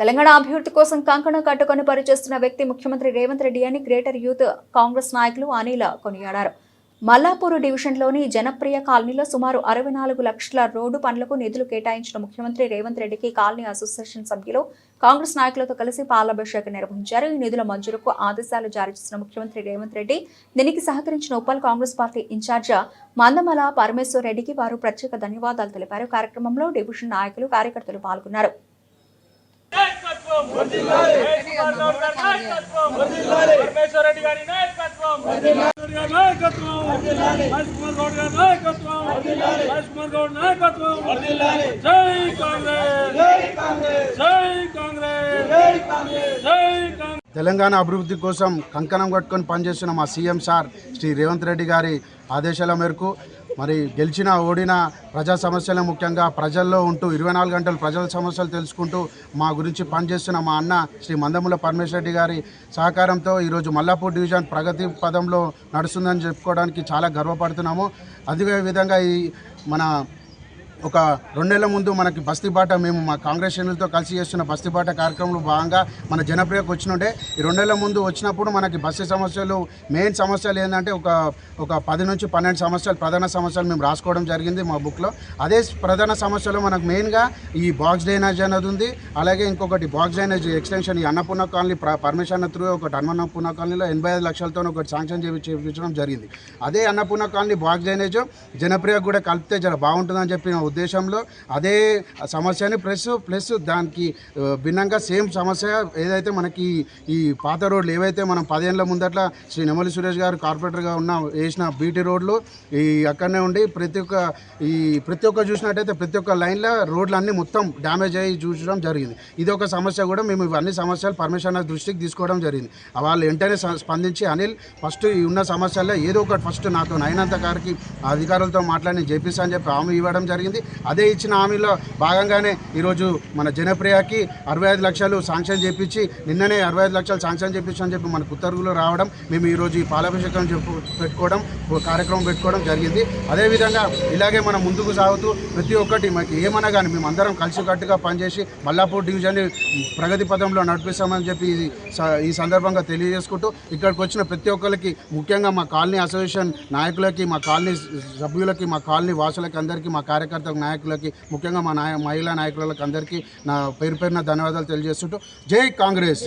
తెలంగాణ అభివృద్ధి కోసం కంకణం కట్టుకొని పనిచేస్తున్న వ్యక్తి ముఖ్యమంత్రి రేవంత్ రెడ్డి అని గ్రేటర్ యూత్ కాంగ్రెస్ నాయకులు అనిల కొనియాడారు. మల్లాపూర్ డివిజన్లోని జనప్రియ కాలనీలో సుమారు అరవై నాలుగు లక్షల రోడ్డు పనులకు నిధులు కేటాయించిన ముఖ్యమంత్రి రేవంత్ రెడ్డికి కాలనీ అసోసియేషన్ సభ్యులు కాంగ్రెస్ నాయకులతో కలిసి పాలాభిషేకం నిర్వహించారు. ఈ నిధుల మంజూరుకు ఆదేశాలు జారీ చేసిన ముఖ్యమంత్రి రేవంత్ రెడ్డి దీనికి సహకరించిన ఉప్పల్ కాంగ్రెస్ పార్టీ ఇన్ఛార్జ్ మందమల పరమేశ్వర్ రెడ్డికి వారు ప్రత్యేక ధన్యవాదాలు తెలిపారు. కార్యక్రమంలో డివిజన్ నాయకులు కార్యకర్తలు పాల్గొన్నారు. నాయకత్వం పరమేశ్వర రెడ్డి గారి నాయకత్వం నాయకత్వం గౌడ్ గారి నాయకత్వం గౌడ్ నాయకత్వం జై కాంగ్రెస్ జై కాంగ్రెస్ జై కాంగ్రెస్ తెలంగాణ అభివృద్ధి కోసం కంకణం కట్టుకొని పనిచేస్తున్న మా సీఎం సార్ శ్రీ రేవంత్ రెడ్డి గారి ఆదేశాల మేరకు మరి గెలిచిన ఓడిన ప్రజా సమస్యలు ముఖ్యంగా ప్రజల్లో ఉంటూ ఇరవై నాలుగు గంటలు ప్రజల సమస్యలు తెలుసుకుంటూ మా గురించి పనిచేస్తున్న మా అన్న శ్రీ మందముల పరమేశ్వరరెడ్డి గారి సహకారంతో ఈరోజు మల్లాపూర్ డివిజన్ ప్రగతి పదంలో నడుస్తుందని చెప్పుకోవడానికి చాలా గర్వపడుతున్నాము. అదే విధంగా ఈ మన ఒక రెండేళ్ళ ముందు మనకి బస్తీబాట మేము మా కాంగ్రెస్ శ్రేణులతో కలిసి చేస్తున్న బస్తీబాట కార్యక్రమంలో భాగంగా మన జనప్రియకు వచ్చినుంటే ఈ రెండేళ్ళ ముందు వచ్చినప్పుడు మనకి బస్తీ సమస్యలు మెయిన్ సమస్యలు ఏంటంటే ఒక ఒక పది నుంచి పన్నెండు సమస్యలు ప్రధాన సమస్యలు మేము రాసుకోవడం జరిగింది మా బుక్లో. అదే ప్రధాన సమస్యలు మనకు మెయిన్గా ఈ బాక్స్ డ్రైనేజ్ అనేది ఉంది. అలాగే ఇంకొకటి బాక్స్ డ్రైనేజ్ ఎక్స్టెన్షన్ ఈ అన్నపూర్ణ కాలనీ పర్మిషన్ త్రూ ఒకటి అన్నపూర్ణ కాలనీలో ఎనభై ఐదు లక్షలతో ఒకటి శాంక్షన్ చేయించడం జరిగింది. అదే Annapurna colony box drainage Janapriya కూడా కలిపితే జర బాగుంటుందని చెప్పి ఉద్దేశంలో అదే సమస్యని ప్లస్ ప్లస్ దానికి భిన్నంగా సేమ్ సమస్య ఏదైతే మనకి ఈ పాత రోడ్లు ఏవైతే మనం పదేళ్ళ ముందట్ల శ్రీ నెమలి సురేష్ గారు కార్పొరేటర్గా ఉన్న వేసిన బీటీ రోడ్లు ఈ అక్కడనే ఉండి ప్రతి ఒక్క ఈ ప్రతి ఒక్క చూసినట్టయితే ప్రతి ఒక్క లైన్లో రోడ్లు అన్నీ మొత్తం డ్యామేజ్ అయ్యి చూసడం జరిగింది. ఇది ఒక సమస్య కూడా మేము ఇవన్నీ సమస్యలు పర్మిషన్ దృష్టికి తీసుకోవడం జరిగింది. వాళ్ళు వెంటనే స్పందించి అనిల్ ఫస్ట్ ఉన్న సమస్యల్లో ఏదో ఒకటి ఫస్ట్ నాతో అయినంత గారికి అధికారులతో మాట్లాడి చేపిస్తా అని చెప్పి హామీ ఇవ్వడం జరిగింది. అదే ఇచ్చిన హామీలో భాగంగానే ఈరోజు మన జనప్రియకి అరవై ఐదు లక్షలు శాంక్షన్ చేపించి నిన్ననే అరవై ఐదు లక్షలు శాంక్షన్ చేపించి అని చెప్పి మనకు ఉత్తర్వులు రావడం మేము ఈరోజు ఈ పాలాభిషేకం చెప్పు పెట్టుకోవడం ఓ కార్యక్రమం పెట్టుకోవడం జరిగింది. అదేవిధంగా ఇలాగే మనం ముందుకు సాగుతూ ప్రతి ఒక్కటి మనకి ఏమన్నా కానీ మేము అందరం కలిసికట్టుగా పనిచేసి మల్లాపూర్ డివిజన్ని ప్రగతి పదంలో నడిపిస్తామని చెప్పి ఇది స- ఈ సందర్భంగా తెలియజేసుకుంటూ ఇక్కడికి వచ్చిన ప్రతి ఒక్కరికి ముఖ్యంగా మా కాలనీ అసోసియేషన్ నాయకులకి మా కాలనీ సభ్యులకి మా కాలనీ వాసులకి అందరికీ మా కార్యకర్త నాయకులకి ముఖ్యంగా మా నాయ మహిళా నాయకులకి అందరికీ నా పేరు పేరున ధన్యవాదాలు తెలియజేస్తుంటూ జై కాంగ్రెస్.